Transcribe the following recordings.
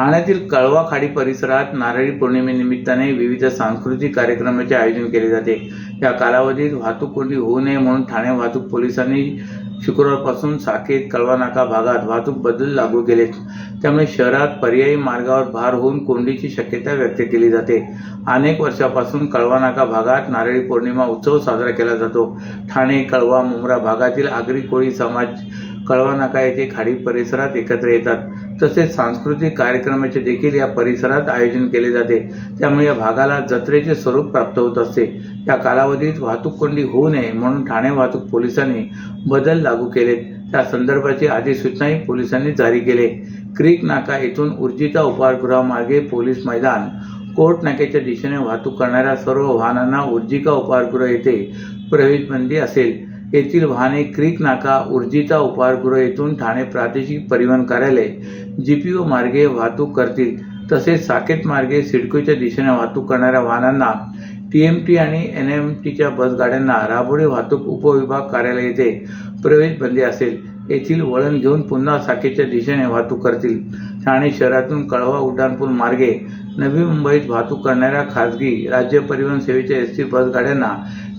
ठाण्यातील कळवा खाडी परिसरात नारळी पौर्णिमेनिमित्ताने विविध सांस्कृतिक कार्यक्रमाचे आयोजन केले जाते. या कालावधीत वाहतूक कोंडी होऊ नये म्हणून ठाणे वाहतूक पोलिसांनी शुक्रवारपासून साकेत कळवा नाका भागात वाहतूक बदल लागू केले. त्यामुळे शहरात पर्यायी मार्गावर भार होऊन कोंडीची शक्यता व्यक्त केली जाते. अनेक वर्षापासून कळवा नाका भागात नारळी पौर्णिमा उत्सव साजरा केला जातो. ठाणे कळवा मुंब्रा भागातील आगरी कोळी समाज कळवा नाका येथे खाडी परिसरात एकत्र येतात. तसेच सांस्कृतिक कार्यक्रमाचे देखील या परिसरात आयोजन केले जाते. त्यामुळे या भागाला जत्रेचे स्वरूप प्राप्त होत असते. या कालावधीत वाहतूक कोंडी होऊ नये म्हणून ठाणे वाहतूक पोलिसांनी बदल लागू केलेत. त्या संदर्भाची अधिसूचनाही पोलिसांनी जारी केले. क्रीक नाका येथून उर्जिता उपहारगृहामार्गे पोलीस मैदान. कोर्ट नाक्याच्या दिशेने वाहतूक करणाऱ्या सर्व वाहनांना उर्जिका उपहारगृह येथे प्रवेशबंदी असेल. येथील वाहने क्रीक नाका उर्जिता उपहारगृह येथून ठाणे प्रादेशिक परिवहन कार्यालय जी पी ओ मार्गे वाहतूक करतील. तसेच साकेत मार्गे सिडकोच्या दिशेने वाहतूक करणाऱ्या वाहनांना टी एम टी आणि एन एम टीच्या बसगाड्यांना राबोडी वाहतूक उपविभाग कार्यालय येथे प्रवेश बंदी असेल. येथील वळण घेऊन पुन्हा साखेच्या दिशेने वाहतूक करतील. ठाणे शहरातून कळवा उड्डाणपूल मार्गे नवी मुंबईत वाहतूक करणाऱ्या खासगी राज्य परिवहन सेवेच्या एस टी बसगाड्यांना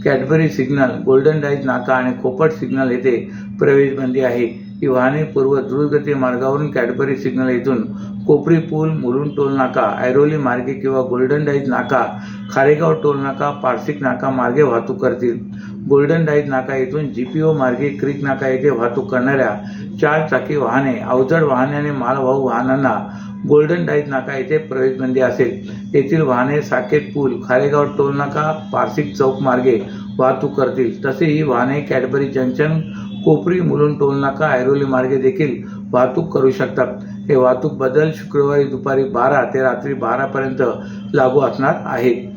कॅडबरी सिग्नल गोल्डन डाईज नाका आणि कोपट सिग्नल येथे प्रवेशबंदी आहे. ही वाहने पूर्व द्रुतगती मार्गावरून कॅडबरी सिग्नल येथून कोपरी पूल मुलुंड टोल नाका ऐरोली मार्गे किंवा गोल्डन डाईज नाका खारेगाव टोल नाका पारसिक नाका मार्गे वाहतूक करतील. गोल्डन डाईज नाका येथून जी पी ओ मार्गे क्रिक नाका येथे वाहतूक करणाऱ्या चार चाकी वाहने अवजड वाहने आणि मालवाहू वाहनांना गोल्डन डाईज नाका येथे प्रवेशबंदी असेल. येथील वाहने साकेत पूल खारेगाव टोल नाका पारसिक चौक मार्गे वाहतूक करतील. तसे ही वाहने Cadbury junction Kopri Mulund toll नाका ऐरोली मार्गे देखील वाहतूक करू शकतात. हे वाहतूक बदल शुक्रवारी दुपारी बारा ते रात्री बारापर्यंत लागू असणार आहेत